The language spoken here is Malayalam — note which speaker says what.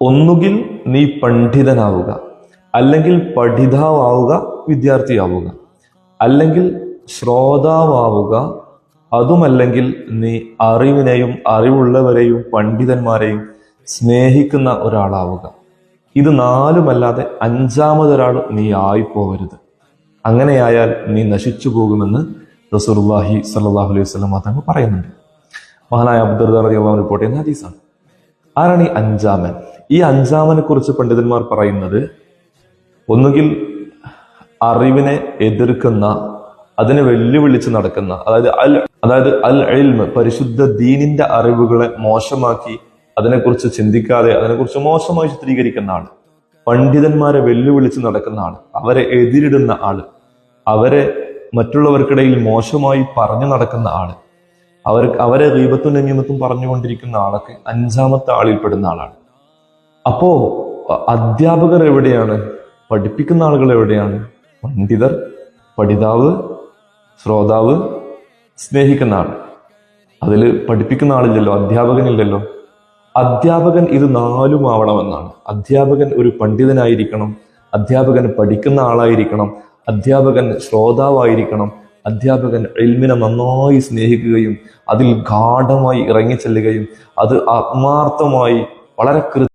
Speaker 1: ഒന്നുകിൽ നീ പണ്ഡിതനാവുക അല്ലെങ്കിൽ പഠിതാവുക വിദ്യാർത്ഥിയാവുക അല്ലെങ്കിൽ ശ്രോതാവുക അതുമല്ലെങ്കിൽ നീ അറിവിനെയും അറിവുള്ളവരെയും പണ്ഡിതന്മാരെയും സ്നേഹിക്കുന്ന ഒരാളാവുക. ഇത് നാലുമല്ലാതെ അഞ്ചാമതൊരാൾ നീ ആയിപ്പോവരുത്. അങ്ങനെയായാൽ നീ നശിച്ചു പോകുമെന്ന് റസൂർല്ലാഹി സല്ലാഹു അലൈഹി വസ്ലം തങ്ങൾ പറയുന്നുണ്ട്. മഹാനായ അബ്ദുർ റിപ്പോർട്ട് ചെയ്യുന്ന ഹദീസാണ്. ആരാണ് ഈ അഞ്ചാമൻ? ഈ അഞ്ചാമനെ കുറിച്ച് പണ്ഡിതന്മാർ പറയുന്നത് ഒന്നുകിൽ അറിവിനെ എതിർക്കുന്ന അതിനെ വെല്ലുവിളിച്ച് നടക്കുന്ന അതായത് അൽ അതായത് അൽ ഇൽമ് പരിശുദ്ധ ദീനിന്റെ അറിവുകളെ മോശമാക്കി അതിനെക്കുറിച്ച് ചിന്തിക്കാതെ അതിനെക്കുറിച്ച് മോശമായി ചിത്രീകരിക്കുന്ന ആൾ പണ്ഡിതന്മാരെ വെല്ലുവിളിച്ച് നടക്കുന്ന ആൾ അവരെ എതിരിടുന്ന ആൾ. അവരെ മറ്റുള്ളവർക്കിടയിൽ മോശമായി പറഞ്ഞു നടക്കുന്ന ആൾ. അവർ അവരെ റീബത്തും നമീമത്തും പറഞ്ഞുകൊണ്ടിരിക്കുന്ന ആളൊക്കെ അഞ്ചാമത്തെ ആളിൽ പെടുന്ന ആളാണ്. അപ്പോ അധ്യാപകർ എവിടെയാണ്? പഠിപ്പിക്കുന്ന ആളുകൾ എവിടെയാണ്? പണ്ഡിതർ പഠിതാവ് ശ്രോതാവ് സ്നേഹിക്കുന്ന ആൾ. അതിൽ പഠിപ്പിക്കുന്ന ആളില്ലല്ലോ അധ്യാപകനില്ലല്ലോ. അധ്യാപകൻ ഇത് നാലും ആവണമെന്നാണ്. അധ്യാപകൻ ഒരു പണ്ഡിതനായിരിക്കണം അധ്യാപകൻ പഠിക്കുന്ന ആളായിരിക്കണം അധ്യാപകൻ ശ്രോതാവായിരിക്കണം അധ്യാപകൻ എൽമിനെ നന്നായി സ്നേഹിക്കുകയും അതിൽ ഗാഠമായി ഇറങ്ങിച്ചെല്ലുകയും അത് ആത്മാർത്ഥമായി വളരെ കൃ